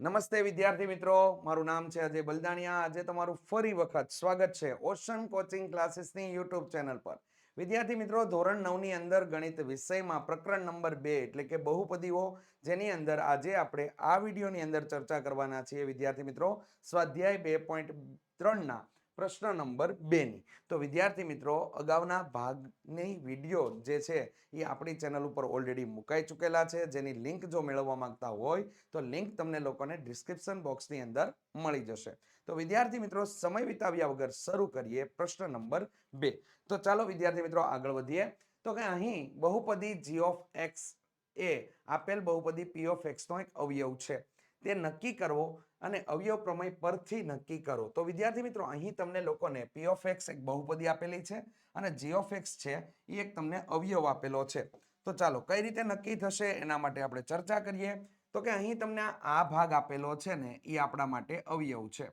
નમસ્તે વિદ્યાર્થી મિત્રો, મારું નામ છે અજય બલદાણિયા. આજે તમારું ફરી વખત સ્વાગત છે ઓશન કોચિંગ ક્લાસીસની યુટ્યુબ ચેનલ પર. વિદ્યાર્થી મિત્રો, ધોરણ નવની અંદર ગણિત વિષયમાં પ્રકરણ નંબર બે એટલે કે બહુપદીઓ, જેની અંદર આજે આપણે આ વિડીયોની અંદર ચર્ચા કરવાના છીએ. વિદ્યાર્થી મિત્રો, સ્વાધ્યાય બે પોઈન્ટ ત્રણના પ્રશ્ન નંબર બેની. તો વિદ્યાર્થી મિત્રો, અગાઉના ભાગની વીડિયો જે છે એ આપણી ચેનલ ઉપર ઓલરેડી મુકાઈ ચૂકેલા છે. જેની લિંક જો મેળવવા માંગતા હોય, તો લિંક તમને લોકોને ડિસ્ક્રિપ્શન બોક્સની અંદર મળી જશે. તો વિદ્યાર્થી મિત્રો, સમય વિતાવ્યા વગર શરૂ કરીએ પ્રશ્ન નંબર બે. તો ચાલો વિદ્યાર્થી મિત્રો, આગળ વધીએ. તો કે અહીં બહુપદી જી ઓફ એક્સ એ આપેલ બહુપદી પી ઓફ એક્સનો એક અવયવ છે. તે નક્કી કરવો અને અવયવ પ્રમેય પરથી નક્કી કરો. તો વિદ્યાર્થી મિત્રો, અહીં તમને લોકોને પી ઓફ એક્સ એક બહુપદી આપેલી છે અને જી ઓફ એક્સ છે, એ એક તમને અવયવ આપેલો છે. તો ચાલો, કઈ રીતે નક્કી થશે એના માટે આપણે ચર્ચા કરીએ. તો કે અહીં તમને આ ભાગ આપેલો છે ને, એ આપણા માટે અવયવ છે.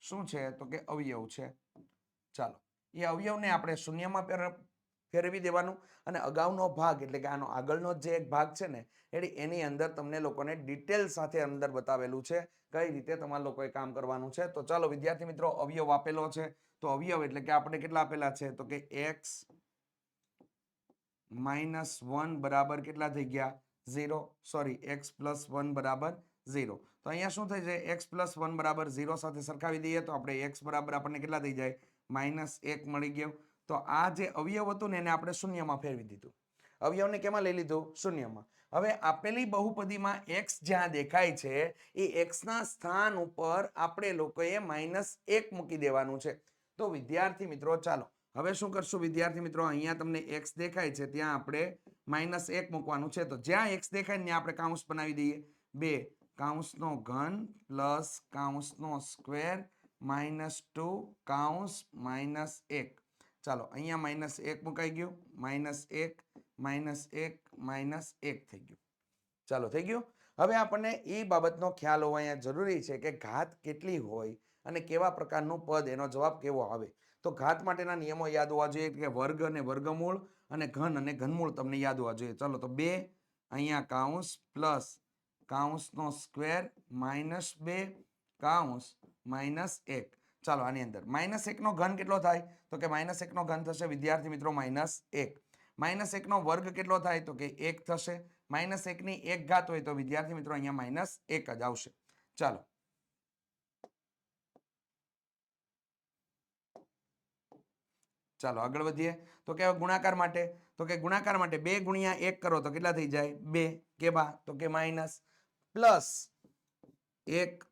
શું છે? તો કે અવયવ છે. ચાલો, એ અવયવને આપણે શૂન્યમાં ફેરવી દેવાનું અને અગાઉનો ભાગ, એટલે કે આનો આગળનો જે એક ભાગ છે ને એટલે એની અંદર તમને લોકોને ડિટેલ સાથે અંદર બતાવેલું છે, કઈ રીતે તમારે લોકોએ કામ કરવાનું છે. તો ચાલો, વિદ્યાર્થી મિત્રો, અવયવ આપેલો છે. તો અવયવ એટલે કે આપણે કેટલા આપેલા છે? તો કે એક્સ માઇનસ વન બરાબર કેટલા થઈ ગયા? Zero sorry X plus one બરાબર ઝીરો તો અહીંયા શું થઈ જાય? એક્સ પ્લસ વન બરાબર ઝીરો સાથે સરખાવી દઈએ તો આપણે એક્સ બરાબર આપણને કેટલા થઈ જાય? માઇનસ એક મળી ગયો. તો આ જે અવયવ હતું ને એને આપણે શૂન્યમાં ફેરવી દીધું. અવયવને કેમાં લઈ લીધું? શૂન્યમાં. હવે આપેલી બહુપદીમાં એક્સ જ્યાં દેખાય છે, એ એક્સના સ્થાન ઉપર આપણે લોકોએ માઇનસ એક મૂકી દેવાનું છે. તો વિદ્યાર્થી મિત્રો, ચાલો. હવે શું કરશું વિદ્યાર્થી મિત્રો? અહીંયા તમને એક્સ દેખાય છે, ત્યાં આપણે માઇનસ એક મૂકવાનું છે. તો જ્યાં એક્સ દેખાય ત્યાં આપણે કાઉન્સ બનાવી દઈએ. બે, કાઉન્સનો ઘન પ્લસ કાઉન્સનો સ્ક્વેર માઇનસ ટુ કાઉન્સ માઇનસ એક. ચાલો, અહીંયા માઇનસ એક મુકાઈ ગયું. માઇનસ એક માઇનસ એક માઇનસ એક થઈ ગયું. ચાલો, થઈ ગયું? હવે આપણને એ બાબતનો ખ્યાલ હોવો અહીંયા જરૂરી છે કે ઘાત કેટલી હોય અને કેવા પ્રકારનું પદ, એનો જવાબ કેવો આવે. તો ઘાત માટેના નિયમો યાદ હોવા જોઈએ કે વર્ગ અને વર્ગમૂળ અને ઘન અને ઘનમૂળ તમને યાદ હોવા જોઈએ. ચાલો, તો બે, અહીંયા કાઉન્સ પ્લસ કાઉન્સનો સ્ક્વેર માઇનસ બે, કાઉન્સ માઇનસ એક. ચાલો આની અંદર. માઇનસ એકનો ઘન કેટલો થાય? તો કે માઇનસ એકનો ઘન થશે, વિદ્યાર્થી મિત્રો, માઇનસ એક. માઇનસ એકનો વર્ગ કેટલો થાય? તો કે એક થશે. માઇનસ એકની એક ઘાત હોય તો વિદ્યાર્થી મિત્રો, અહીંયા માઇનસ એક જ આવશે. ચાલો. ચાલો, આગળ વધીએ. તો કે ગુણાકાર માટે. તો કે ગુણાકાર માટે બે ગુણ્યા એક કરો તો કેટલા થઈ જાય? બે. કેવા તો કે માઇનસ. પ્લસ એક.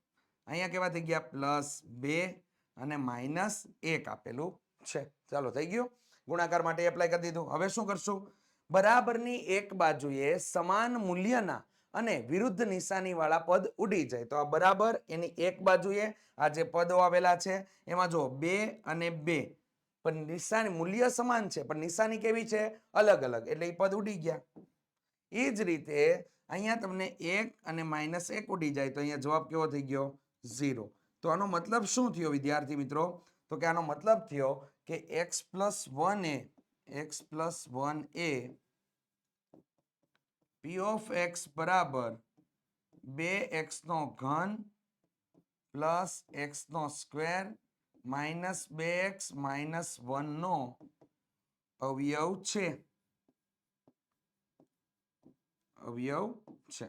અહીંયા કેવા થઈ ગયા? પ્લસ બે. અને માઇનસ એક આપેલું છે. ચાલો, થઈ ગયું. ગુણાકાર માટે એપ્લાય કરી દીધું. હવે શું કરશું? બરાબરની એક બાજુએ સમાન મૂલ્યના અને વિરુદ્ધ નિશાની વાળા પદ ઉડી જાય. તો આ બરાબર, એની એક બાજુએ આ જે પદો આવેલા છે, એમાં જો બે અને બે. પણ નિશાની, મૂલ્ય સમાન છે, પણ નિશાની કેવી છે? અલગ અલગ. એટલે એ પદ ઉડી ગયા. એ જ રીતે અહીંયા તમને એક અને માઇનસ એક ઉડી જાય. તો અહીંયા જવાબ કેવો થઈ ગયો? ઝીરો તો આનો મતલબ શું થયો, વિદ્યાર્થી મિત્રો? તો કે આનો મતલબ થયો કે એક્સ પ્લસ વન એ એક્સ પ્લસ વન એ પી ઓફ એક્સ બરાબર બે એક્સનો ઘન પ્લસ એક્સનો સ્ક્વેર માઇનસ બે એક્સ માઇનસ વનનો અવયવ છે. અવયવ છે.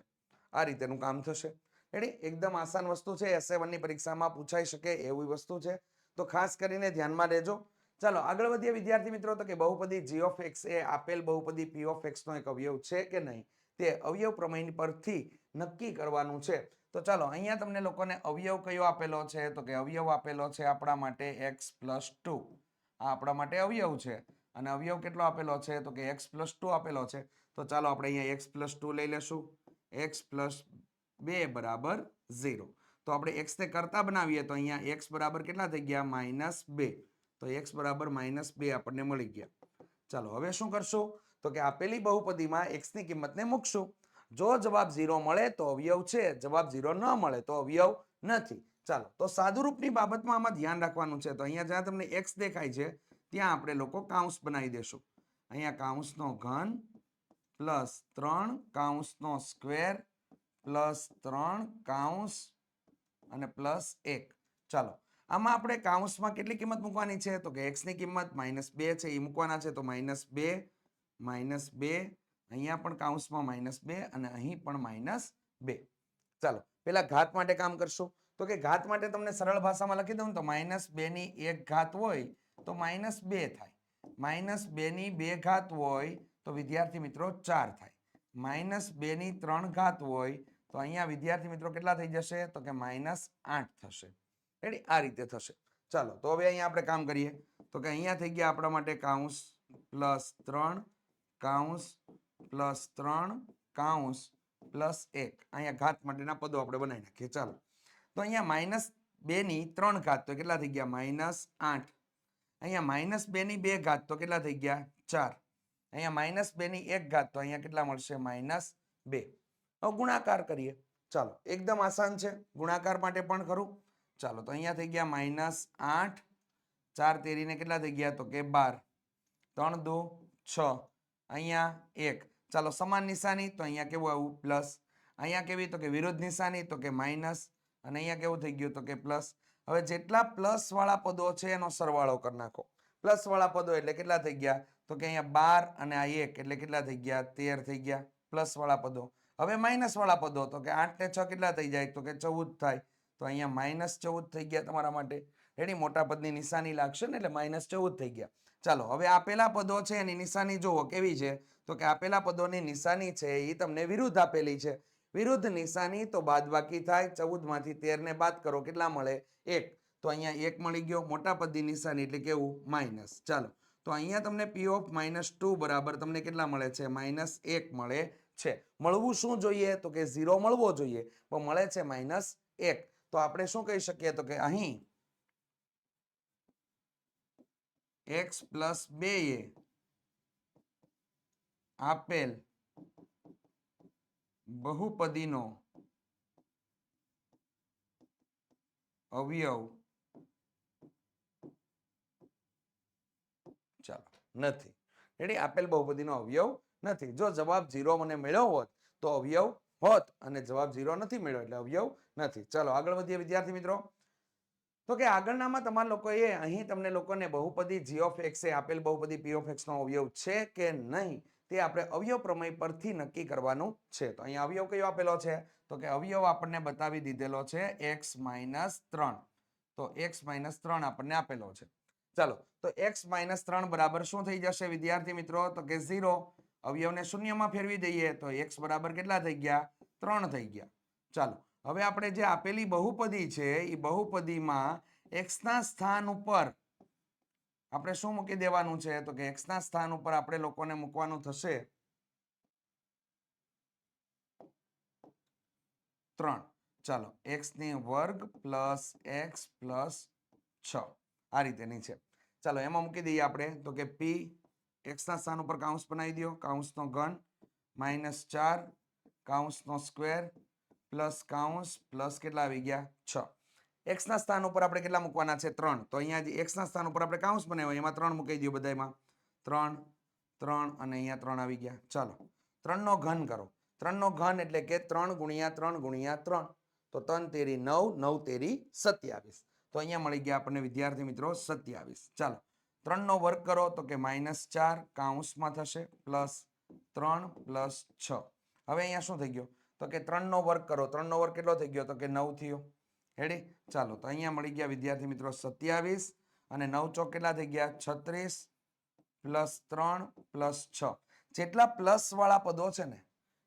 આ રીતેનું કામ થશે. રેડી? એકદમ આસાન વસ્તુ છે. એસની પરીક્ષામાં પૂછાઈ શકે એવી વસ્તુ છે. તો ખાસ કરીને ધ્યાનમાં લેજો ચાલો, આગળ વધીએ વિદ્યાર્થી મિત્રો. તો કે બહુપદી જી ઓફ એક્સ એ આપેલ બહુપદી પી ઓફ એક્સનો એક અવયવ છે કે નહીં? તે અવયવ પ્રમેય પરથી નક્કી કરવાનું છે. તો ચાલો, અહીંયા તમને લોકોને અવયવ કયો આપેલો છે? તો કે અવયવ આપેલો છે આપણા માટે એક્સ પ્લસ ટુ આ આપણા માટે અવયવ છે. અને અવયવ કેટલો આપેલો છે? તો કે એક્સ પ્લસ ટુ આપેલો છે. તો ચાલો, આપણે અહીંયા એક્સ પ્લસ ટુ લઈ લેશું. એક્સ પ્લસ બે બરાબર ઝીરો. તો આપણે એક્સ ને કરતા બનાવીએ તો અહીંયા એક્સ બરાબર કેટલા થઈ ગયા? માઇનસ બે. તો એક્સ બરાબર માઇનસ બે આપણને મળી ગયા. ચાલો, હવે શું કરશું? તો કે આપેલી બહુપદીમાં એક્સની કિંમતને મૂકશું. જો જવાબ ઝીરો મળે તો અવયવ છે. જવાબ ઝીરો ન મળે તો અવયવ નથી. ચાલો, તો સાદુરૂપની બાબતમાં આમાં ધ્યાન રાખવાનું છે. તો અહીંયા જ્યાં તમને એક્સ દેખાય છે, ત્યાં આપણે લોકો કાઉન્સ બનાવી દેશું. અહીંયા કાઉન્સનો ઘન પ્લસ ત્રણ કાઉન્સનો સ્ક્વેર પ્લસ ત્રણ કાઉન્સ અને પ્લસ એક. ચાલો, આમાં આપણે કાઉન્સમાં કેટલી કિંમત મૂકવાની છે? તો કે એક્સની કિંમત માઇનસ બે છે એ મૂકવાના છે, તો માઇનસ બે માઇનસ બે, અહીંયા પણ કાઉન્સમાં માઇનસ બે અને અહીં પણ માઇનસ બે. ચાલો, પેલા ઘાત માટે કામ કરશો. તો કે ઘાત માટે તમને સરળ ભાષામાં લખી દઉં તો માઇનસ બે ની એક ઘાત હોય તો માઇનસ બે થાય. માઇનસ બે ની બે ઘાત હોય તો વિદ્યાર્થી મિત્રો ચાર થાય. માઇનસ બે ની ત્રણ ઘાત હોય તો અહીંયા વિદ્યાર્થી મિત્રો કેટલા થઈ જશે? તો કે માઇનસ આઠ થશે. રેડી આ રીતે થશે. ચાલો, તો હવે અહીંયા આપણે કામ કરીએ. તો કે અહીંયા થઈ ગયા આપણા માટે કાઉન્સ પ્લસ ત્રણ કાઉન્સ પ્લસ ત્રણ કાઉન્સ પ્લસ એક. અહીંયા ઘાત માટેના પદો આપણે બનાવી નાખીએ. ચાલો. તો અહીંયા માઇનસ બે ની ત્રણ ઘાત, તો કેટલા થઈ ગયા? માઇનસ આઠ. અહીંયા માઇનસ બે ની બે ઘાત, તો કેટલા થઈ ગયા? ચાર. અહીંયા માઇનસ બે ની એક ઘાત, તો અહીંયા કેટલા મળશે? માઇનસ બે. હવે ગુણાકાર કરીએ. ચાલો, એકદમ આસાન છે. ગુણાકાર માટે પણ ખરું. ચાલો, તો અહીંયા થઈ ગયા માઇનસ આઠ. ચાર તેરીને કેટલા થઈ ગયા? તો કે બાર. ત્રણ, દો, છ. અહીંયા એક. ચાલો, સમાન નિશાની, તો અહીંયા કેવું આવું પ્લસ. અહીંયા કેવી? તો કે વિરુદ્ધ નિશાની, તો કે માઇનસ. અને અહીંયા કેવું થઈ ગયું? તો કે પ્લસ. હવે જેટલા પ્લસ વાળા પદો છે, એનો સરવાળો કરી નાખો. પ્લસ વાળા પદો એટલે કેટલા થઈ ગયા? તો કે અહીંયા બાર અને આ એક એટલે કેટલા થઈ ગયા? તેર થઈ ગયા. પ્લસ વાળા પદો. હવે માઇનસ વાળા પદો તો કે આઠ ને છ કેટલા થઈ જાય? તો કે ચૌદ થાય. તો અહીંયા માઇનસ ચૌદ થઈ ગયા તમારા માટે. રેડી મોટા પદની નિશાની લાગશે ને એટલે માઇનસ ચૌદ થઈ ગયા. ચાલો, હવે આપેલા પદો છે, એની નિશાની જુઓ, કેવી છે? તો કે આપેલા પદોની નિશાની છે, એ તમને વિરુદ્ધ આપેલી છે. વિરુદ્ધ નિશાની તો બાદબાકી થાય. ચૌદમાંથી તેર ને બાદ કરો, કેટલા મળે? એક. તો અહીંયા એક મળી ગયો, મોટા પદની નિશાની, એટલે કેવું માઇનસ ચાલો, તો અહીંયા તમને પી ઓફ માઇનસ ટુ બરાબર તમને કેટલા મળે છે? માઇનસ એક મળે. છે. મળવું શું જોઈએ? તો કે ઝીરો મળવો જોઈએ. પણ મળે છે માઇનસ એક. તો આપણે શું કહી શકીએ? તો કે અહીં એક્સ પ્લસ બે એ આપેલ બહુપદીનો અવયવ ચાલો, નથી. રેડી આપેલ બહુપદીનો અવયવ નથી. જો જવાબ ઝીરો મને મળ્યો હોત, તો અવયવ હોત અને જવાબ ઝીરો નથી મળ્યો એટલે અવયવ નથી. ચાલો, આગળ વધીએ વિદ્યાર્થી મિત્રો. તો કે આગળનામાં તમારા લોકોએ, અહીં તમને લોકોને બહુપદી જી ઓફ એક્સે આપેલ બહુપદી પી ઓફ એક્સનો અવયવ છે કે નહીં, તે આપણે અવયવ પ્રમેય પરથી નક્કી કરવાનું છે. તો અહીંયા અવયવ કયો આપેલો છે? તો કે અવયવ આપણને બતાવી દીધેલો છે એક્સ માઇનસ ત્રણ. તો એક્સ માઇનસ ત્રણ આપણને આપેલો છે. ચાલો, તો એક્સ માઇનસ ત્રણ બરાબર શું થઈ જશે વિદ્યાર્થી મિત્રો? તો કે ઝીરો. અવયવને શૂન્યમાં ફેરવી દઈએ તો એક્સ બરાબર કેટલા થઈ ગયા? ત્રણ થઈ ગયા. ચાલો, હવે આપણે જે આપેલી બહુપદી છે એ બહુપદીમાં એક્સના સ્થાન ઉપર આપણે શું મૂકી દેવાનું છે? તો કે એક્સના સ્થાન ઉપર આપણે લોકોને મૂકવાનું થશે ત્રણ. ચાલો, એક્સની વર્ગ પ્લસ એક્સ પ્લસ છ. આ રીતેની છે. ચાલો, એમાં મૂકી દઈએ આપણે. તો કે પી એક્સ ના સ્થાન ઉપર કાઉન્સ બનાવી દો. કાઉન્સનો ઘન માઇનસ ચાર, કાઉન્સનો સ્ક્વેર પ્લસ કાઉન્સ પ્લસ કેટલા આવી ગયા? છ. એક્સ ના સ્થાન ઉપર આપણે કેટલા મૂકવાના છે? ત્રણ. તો અહીંયા જે એક્સ ના સ્થાન ઉપર આપણે કાઉન્સ બનાવ્યો એમાં ત્રણ મૂકી દો બધામાં ત્રણ ત્રણ અને અહીંયા ત્રણ આવી ગયા. ચાલો. ત્રણનો ઘન કરો. ત્રણનો ઘન એટલે કે ત્રણ ગુણ્યા ત્રણ ગુણ્યા ત્રણ. તો ત્રણ તેરી નવ નવ તેરી સત્યાવીસ. તો અહીંયા મળી ગયા આપણને વિદ્યાર્થી મિત્રો સત્યાવીસ. ચાલો. ત્રણનો વર્ગ કરો તો કે માઇનસ ચાર કાઉન્સમાં થશે પ્લસ ત્રણ પ્લસ છ. હવે અહીંયા શું થઈ ગયો? તો કે ત્રણનો વર્ગ કરો. ત્રણનો વર્ગ કેટલો થઈ ગયો? તો કે નવ થયો. હેડી ચાલો, તો અહીંયા મળી ગયા વિદ્યાર્થી મિત્રો સત્યાવીસ અને નવ ચોક કેટલા થઈ ગયા? છત્રીસ પ્લસ ત્રણ પ્લસ છ. જેટલા પ્લસ વાળા પદો છે ને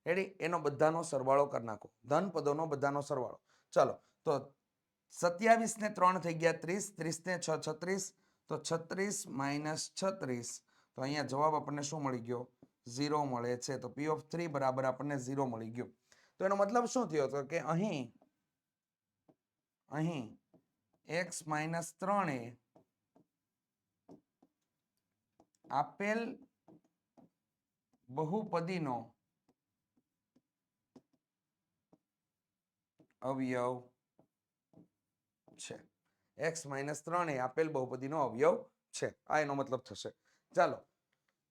હેડી એનો બધાનો સરવાળો કરી નાખો. ધન પદોનો બધાનો સરવાળો. ચાલો, તો સત્યાવીસ ને ત્રણ થઈ ગયા ત્રીસ ત્રીસ ને છ છત્રીસ તો છત્રીસ માઇનસ છત્રીસ. તો અહીંયા જવાબ આપણને શું મળી ગયો? ઝીરો મળે છે. તો પી ઓફ થ્રી બરાબર આપણને ઝીરો મળી ગયો. તો એનો મતલબ શું થયો? તો કે અહીં અહીં એક્સ માઇનસ ત્રણ એ આપેલ બહુપદીનો અવયવ છે. એક્સ માઇનસ ત્રણ એ આપેલ બહુપદીનો અવયવ છે. આ એનો મતલબ થશે. ચાલો.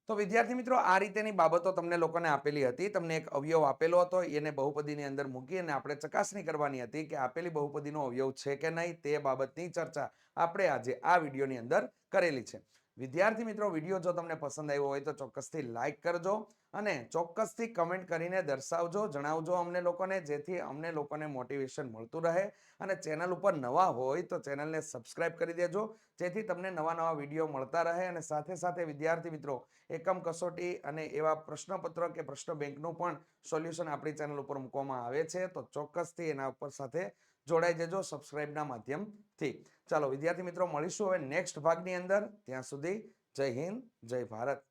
તો વિદ્યાર્થી મિત્રો, આ રીતેની બાબતો તમને લોકોને આપેલી હતી. તમને એક અવયવ આપેલો હતો, એને બહુપદીની અંદર મૂકી અને આપણે ચકાસણી કરવાની હતી કે આપેલી બહુપદીનો અવયવ છે કે નહીં તે બાબતની ચર્ચા આપણે આજે આ વિડીયોની અંદર કરેલી છે. વિદ્યાર્થી મિત્રો, વીડિયો જો તમને પસંદ આવ્યો હોય તો ચોક્કસથી લાઈક કરજો અને ચોક્કસથી કમેન્ટ કરીને દર્શાવજો, જણાવજો અમને લોકોને, જેથી અમને લોકોને મોટિવેશન મળતું રહે. અને ચેનલ ઉપર નવા હોય તો ચેનલને સબસ્ક્રાઇબ કરી દેજો, જેથી તમને નવા નવા વીડિયો મળતા રહે અને સાથે સાથે વિદ્યાર્થી મિત્રો, એકમ કસોટી અને એવા પ્રશ્નપત્ર કે પ્રશ્ન બેંકનું પણ સોલ્યુશન આપણી ચેનલ ઉપર મૂકવામાં આવે છે. તો ચોક્કસથી એના ઉપર સાથે જોડાઈ જજો સબસ્ક્રાઇબના માધ્યમથી. ચાલો વિદ્યાર્થી મિત્રો મળીશું હવે નેક્સ્ટ ભાગની અંદર. ત્યાં સુધી જય હિન્દ જય ભારત.